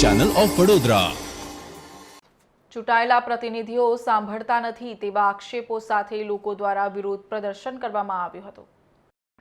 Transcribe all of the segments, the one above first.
Channel of Vadodara ચૂંટાયેલા પ્રતિનિધિઓ સાંભળતા નથી તેવા આક્ષેપો સાથે લોકો દ્વારા વિરોધ પ્રદર્શન કરવામાં આવ્યું હતું.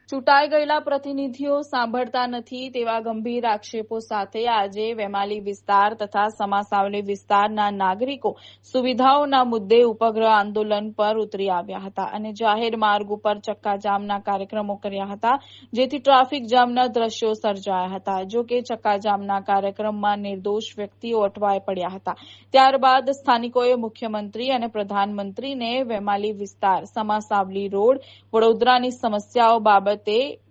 ચૂંટાઈ ગયેલા પ્રતિનિધિઓ સાંભળતા નથી તેવા ગંભીર આક્ષેપો સાથે આજે વેમાલી વિસ્તાર તથા સમાસાવલી વિસ્તારના નાગરિકો સુવિધાઓના મુદ્દે ઉપગ્રહ આંદોલન પર ઉતરી આવ્યા હતા અને જાહેર માર્ગ ઉપર ચક્કાજામના કાર્યક્રમો કર્યા હતા, જેથી ટ્રાફિક જામના દ્રશ્યો સર્જાયા હતા. જો કે ચક્કાજામના કાર્યક્રમમાં નિર્દોષ વ્યક્તિઓ અટવાઈ પડ્યા હતા. ત્યારબાદ સ્થાનિકોએ મુખ્યમંત્રી અને પ્રધાનમંત્રીને વેમાલી વિસ્તાર, સમાસાવલી રોડ, વડોદરાની સમસ્યાઓ બાબતે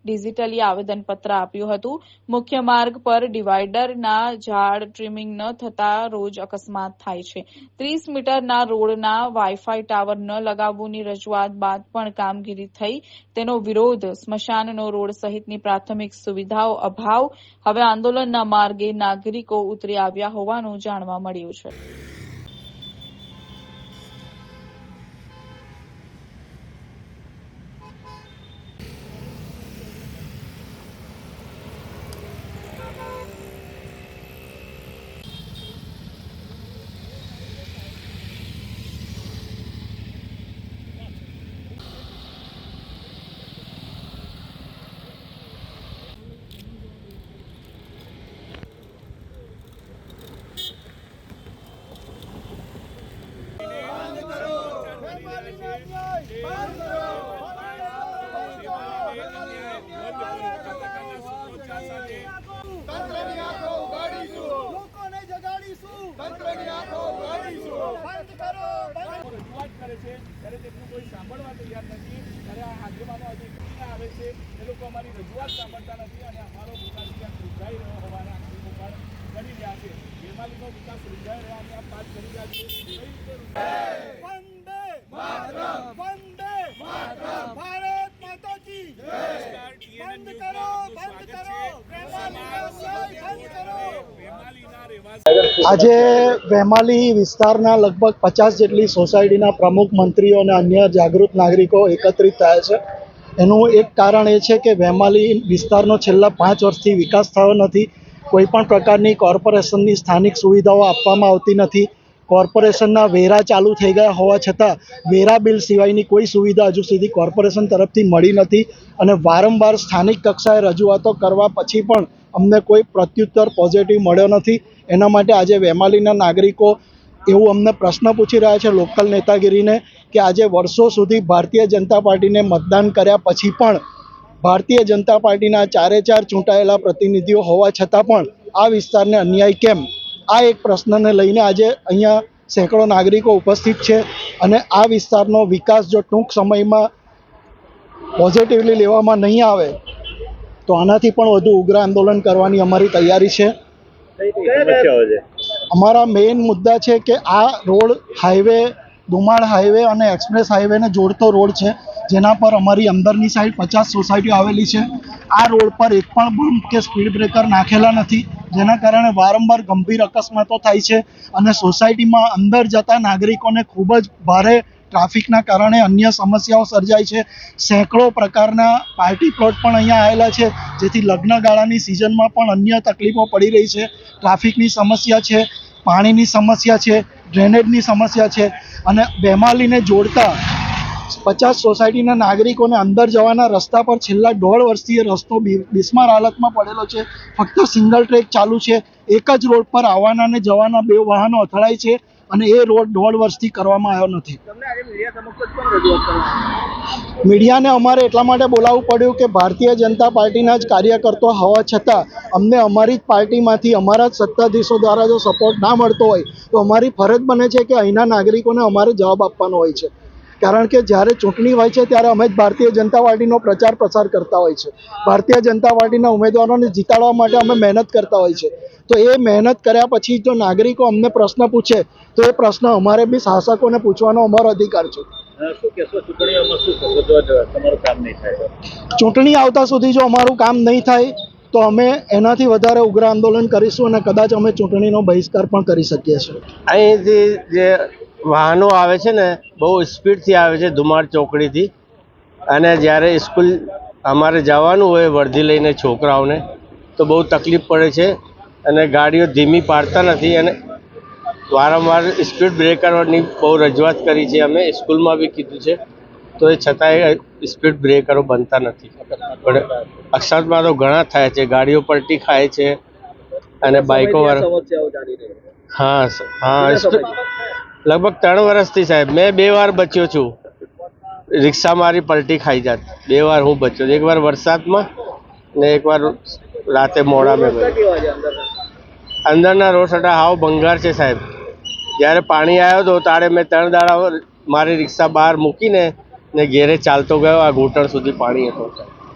ડિજિટલી આવેદનપત્ર આપ્યું હતું. મુખ્ય માર્ગ પર ડિવાઈડરના ઝાડ ટ્રીમિંગ ન થતા રોજ અકસ્માત થાય છે. ત્રીસ મીટરના રોડના વાઈફાઈ ટાવર ન લગાવવાની રજૂઆત બાદ પણ કામગીરી થઈ. તેનો વિરોધ સ્મશાનનો રોડ સહિતની પ્રાથમિક સુવિધાઓ અભાવ. હવે આંદોલનના માર્ગે નાગરિકો ઉતરી આવ્યા હોવાનું જાણવા મળ્યું છે. કરે છે ત્યારે તેમનું કોઈ સાંભળવા તૈયાર નથી. ત્યારે આ આગેવાનો આજે ઘટીને આવે છે. એ લોકો અમારી રજૂઆત સાંભળતા નથી અને અમારો વિકાસ ત્યાં રૂંધાઈ રહ્યો હોવાના આક્ષેપો પણ કરી રહ્યા છે. બેમાલીનો વિકાસ રૂંધાઈ રહ્યાની આ વાત કરી રહ્યા છે કઈ રીતે વંદે માતરમ વંદે માતરમ ભારત માતા કી બંધ કરો બંધ કરો વેમાલીનો અન્યાય બંધ કરો બેમાલીના રહેવાસી આજે વેમાલી વિસ્તારના લગભગ પચાસ જેટલી સોસાયટીના પ્રમુખ મંત્રીઓ અને અન્ય જાગૃત નાગરિકો એકત્રિત થયા છે. એનું એક કારણ એ છે કે વેમાલી વિસ્તારનો છેલ્લા પાંચ વર્ષથી વિકાસ થયો નથી. કોઈ પણ પ્રકારની કોર્પોરેશનની સ્થાનિક સુવિધાઓ આપવામાં આવતી નથી. કોર્પોરેશનના વેરા ચાલુ થઈ ગયા હોવા છતાં વેરા બિલ સિવાયની કોઈ સુવિધા હજુ સુધી કોર્પોરેશન તરફથી મળી નથી અને વારંવાર સ્થાનિક કક્ષાએ રજૂઆતો કરવા પછી પણ અમને કોઈ પ્રત્યુત્તર પોઝિટિવ મળ્યો નથી. એના માટે આજે વેમાલીના નાગરિકો એવું અમને પ્રશ્ન પૂછી રહ્યા છે લોકલ નેતાગીરીને કે આજે વર્ષો સુધી ભારતીય જનતા પાર્ટીને મતદાન કર્યા પછી પણ ભારતીય જનતા પાર્ટીના ચારે ચાર ચૂંટાયેલા પ્રતિનિધિઓ હોવા છતાં પણ આ વિસ્તારને અન્યાય કેમ? આ એક પ્રશ્નને લઈને આજે અહીંયા સેંકડો નાગરિકો ઉપસ્થિત છે અને આ વિસ્તારનો વિકાસ જો ટૂંક સમયમાં પોઝિટિવલી લેવામાં નહીં આવે તો આનાથી પણ વધુ ઉગ્ર આંદોલન કરવાની અમારી તૈયારી છે. અમારા મેઇન મુદ્દા છે કે આ રોડ હાઈવે દુમાળ હાઈવે અને એક્સપ્રેસ હાઈવેને જોડતો રોડ છે જેના પર અમારી અંદરની સાઈડ પચાસ સોસાયટીઓ આવેલી છે. આ રોડ પર એક પણ બમ્પ કે સ્પીડ બ્રેકર નાખેલા નથી જેના કારણે વારંવાર ગંભીર અકસ્માતો થાય છે અને સોસાયટીમાં અંદર જતા નાગરિકોને ખૂબ જ ભારે ટ્રાફિકના કારણે અન્ય સમસ્યાઓ સર્જાય છે. સેંકડો પ્રકારના પાર્ટી પ્લોટ પણ અહીંયા આવેલા છે. જેથી લગ્નગાળાની સિઝનમાં પણ અન્ય તકલીફો પડી રહી છે. ટ્રાફિકની સમસ્યા છે, પાણીની સમસ્યા છે, ડ્રેનેજની સમસ્યા છે અને બેમાલીને જોડતા પચાસ સોસાયટીના નાગરિકોને અંદર જવાના રસ્તા પર છેલ્લા દોઢ વર્ષથી રસ્તો બિસ્માર હાલતમાં પડેલો છે. ફક્ત સિંગલ ટ્રેક ચાલુ છે. એક જ રોડ પર આવવાના અને જવાના બે વાહનો અથડાય છે. અને એ રોડ દોઢ વર્ષથી કરવામાં આવ્યો નથી. મીડિયાને અમારે એટલા માટે બોલાવવું પડ્યું કે ભારતીય જનતા પાર્ટીના જ કાર્યકર્તો હોવા છતાં અમને અમારી જ પાર્ટીમાંથી અમારા જ સત્તાધીશો દ્વારા જો સપોર્ટ ના મળતો હોય તો અમારી ફરજ બને છે કે અહીંના નાગરિકોને અમારે જવાબ આપવાનો હોય છે. કારણ કે જ્યારે ચૂંટણી હોય છે ત્યારે અમે જ ભારતીય જનતા પાર્ટીનો પ્રચાર પ્રસાર કરતા હોય છે. ભારતીય જનતા પાર્ટીના ઉમેદવારોને જીતાડવા માટે અમે મહેનત કરતા હોય છે. તો એ મહેનત કર્યા પછી જો નાગરિકો અમને પ્રશ્ન પૂછે તો એ પ્રશ્ન અમારે બી શાસકોને પૂછવાનો અમારો અધિકાર છે. શું કહેશો? ચૂંટણીઓમાં શું થશે? જો તમારું કામ નહીં થાય તો? ચૂંટણી આવતા સુધી જો અમારું કામ નહીં થાય તો અમે એનાથી વધારે ઉગ્ર આંદોલન કરીશું અને કદાચ અમે ચૂંટણીનો બહિષ્કાર પણ કરી શકીએ છીએ. અહીંથી જે વાહનો આવે છે ને બહુ સ્પીડથી આવે છે ધુમાડ ચોકડીથી. અને જ્યારે સ્કૂલ અમારે જવાનું હોય વર્ધી લઈને છોકરાઓને તો બહુ તકલીફ પડે છે અને ગાડીઓ ધીમી પાડતા નથી અને વારંવાર સ્પીડ બ્રેકરોની બહુ રજૂઆત કરી છે. અમે સ્કૂલમાં બી કીધું છે તો એ છતાંય સ્પીડ બ્રેકરો બનતા નથી. પણ અકસ્માતમાં તો ઘણા થાય છે ગાડીઓ પલટી ખાય છે અને બાઇકો વાળા હા હા લગભગ ત્રણ વર્ષથી સાહેબ મેં બે વાર બચ્યો છું. રિક્ષા મારી પલટી ખાઈ જાત. બે વાર હું બચ્યો એકવાર એક વાર વરસાદમાં ને એક વાર રાતે મોડા મેં અંદરના? રોડ સટા હાવ ભંગાર છે સાહેબ. જ્યારે પાણી આવ્યો હતો તારે મેં ત્રણ દાડા મારી રિક્ષા બહાર મૂકીને ને ઘેરે ચાલતો ગયો. આ ઘૂંટણ સુધી પાણી હતું.